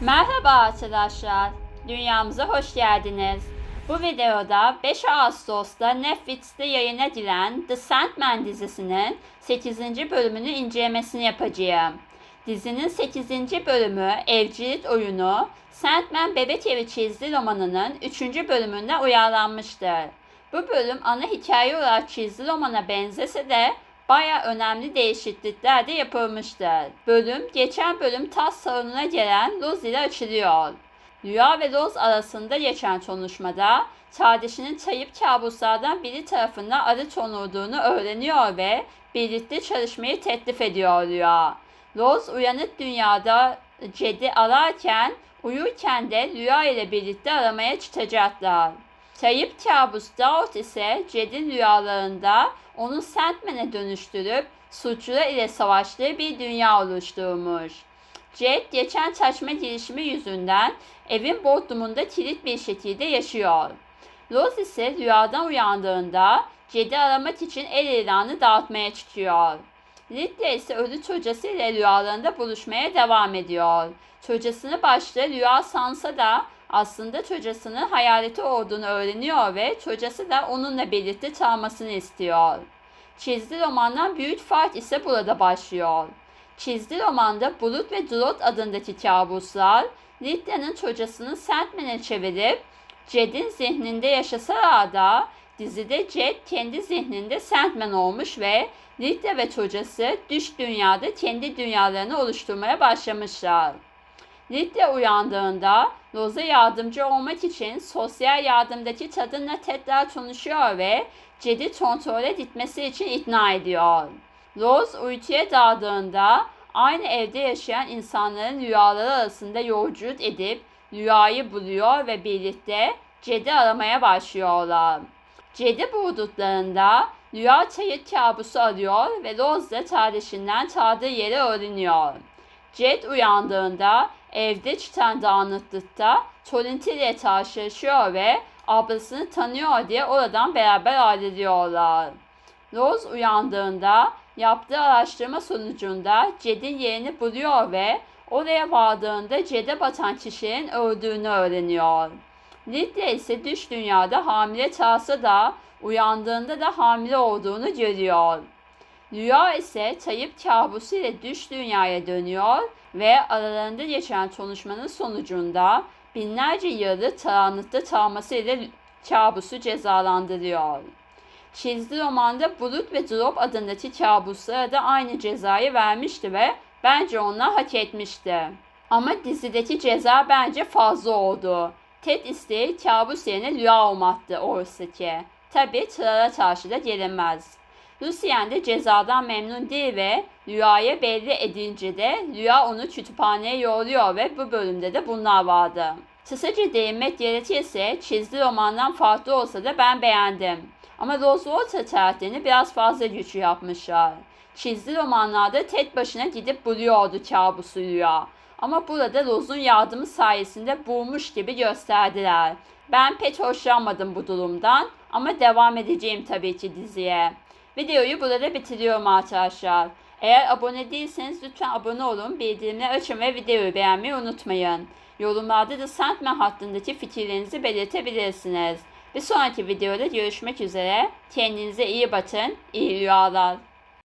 Merhaba arkadaşlar. Dünyamıza hoş geldiniz. Bu videoda 5 Ağustos'ta Netflix'te yayına edilen The Sandman dizisinin 8. bölümünü incelemesini yapacağım. Dizinin 8. bölümü Evcilik Oyunu Sandman Bebek Evi çizgi romanının 3. bölümünde uyarlanmıştır. Bu bölüm ana hikaye olarak çizgi romana benzese de baya önemli değişiklikler de yapılmıştır. Bölüm geçen bölüm tas salonuna gelen Rose ile açılıyor. Rüya ve Rose arasında geçen konuşmada kardeşinin kayıp kabuslardan biri tarafından arı konulduğunu öğreniyor ve birlikte çalışmayı teklif ediyor Rüya. Rose uyanık dünyada Ced'i ararken uyurken de Rüya ile birlikte aramaya çıkacaklar. Kayıp kabus Daut ise Ced'in rüyalarında onu Sandman'e dönüştürüp suçlular ile savaştığı bir dünya oluşturmuş. Ced geçen saçma girişimi yüzünden evin bodrumunda kilit bir şekilde yaşıyor. Rose ise rüyadan uyandığında Ced'i aramak için el ilanı dağıtmaya çıkıyor. Lydia ise ölü çocası ile rüyalarında buluşmaya devam ediyor. Çocasını başta rüya sansa da aslında çocasının hayaleti olduğunu öğreniyor ve çocası da onunla birlikte çalmasını istiyor. Çizgi romandan büyük fark ise burada başlıyor. Çizgi romanda Bulut ve Drot adındaki kabuslar Lydia'nın çocasını Sandman'e çevirip Jed'in zihninde yaşasalar da dizide Jed kendi zihninde Sandman olmuş ve Lydia ve çocası düş dünyada kendi dünyalarını oluşturmaya başlamışlar. Lydia uyandığında Rose'a yardımcı olmak için sosyal yardımdaki kadınla tekrar konuşuyor ve Jed'i kontrole gitmesi için ikna ediyor. Rose uykuya daldığında aynı evde yaşayan insanların rüyaları arasında yolculuk edip rüyayı buluyor ve birlikte Jed'i aramaya başlıyorlar. Jed'i bulduklarında rüya çayır kabusu arıyor ve Rose da kardeşinden çaldığı yeri öğreniyor. Jed uyandığında evde çıkan dağınıklıkta Torinti ile karşılaşıyor ve ablasını tanıyor diye oradan beraber ayrılıyorlar. Rose uyandığında yaptığı araştırma sonucunda Jed'in yerini buluyor ve oraya vardığında Jed'e batan kişinin öldüğünü öğreniyor. Lydia ise düş dünyada hamile çalsa da uyandığında da hamile olduğunu görüyor. Rüya ise Tayyip kabusu ile düş dünyaya dönüyor ve aralarında geçen konuşmanın sonucunda binlerce yılı karanlıkta çalması ile kabusu cezalandırıyor. Çizgi romanda Bulut ve Drop adındaki kabuslara da aynı cezayı vermişti ve bence onlar hak etmişti. Ama dizideki ceza bence fazla oldu. Ted isteği kabus yerine rüya olmaktı oysa ki. Tabi Trara karşı da gelinmez. Lucien de cezadan memnun değil ve rüyaya belli edince de rüya onu kütüphaneye yolluyor ve bu bölümde de bunlar vardı. Kısaca değinmek gerekirse çizgi romandan farklı olsa da ben beğendim. Ama Rose Water karakterini biraz fazla güçlü yapmışlar. Çizgi romanlarda tek başına gidip buluyordu kabusu rüya. Ama burada Rose'un yardımı sayesinde bulmuş gibi gösterdiler. Ben pek hoşlanmadım bu durumdan ama devam edeceğim tabii ki diziye. Videoyu burada bitiriyorum arkadaşlar. Eğer abone değilseniz lütfen abone olun, bildirimleri açın ve videoyu beğenmeyi unutmayın. Yorumlarda da Sandman hakkındaki fikirlerinizi belirtebilirsiniz. Bir sonraki videoda görüşmek üzere. Kendinize iyi bakın, iyi rüyalar.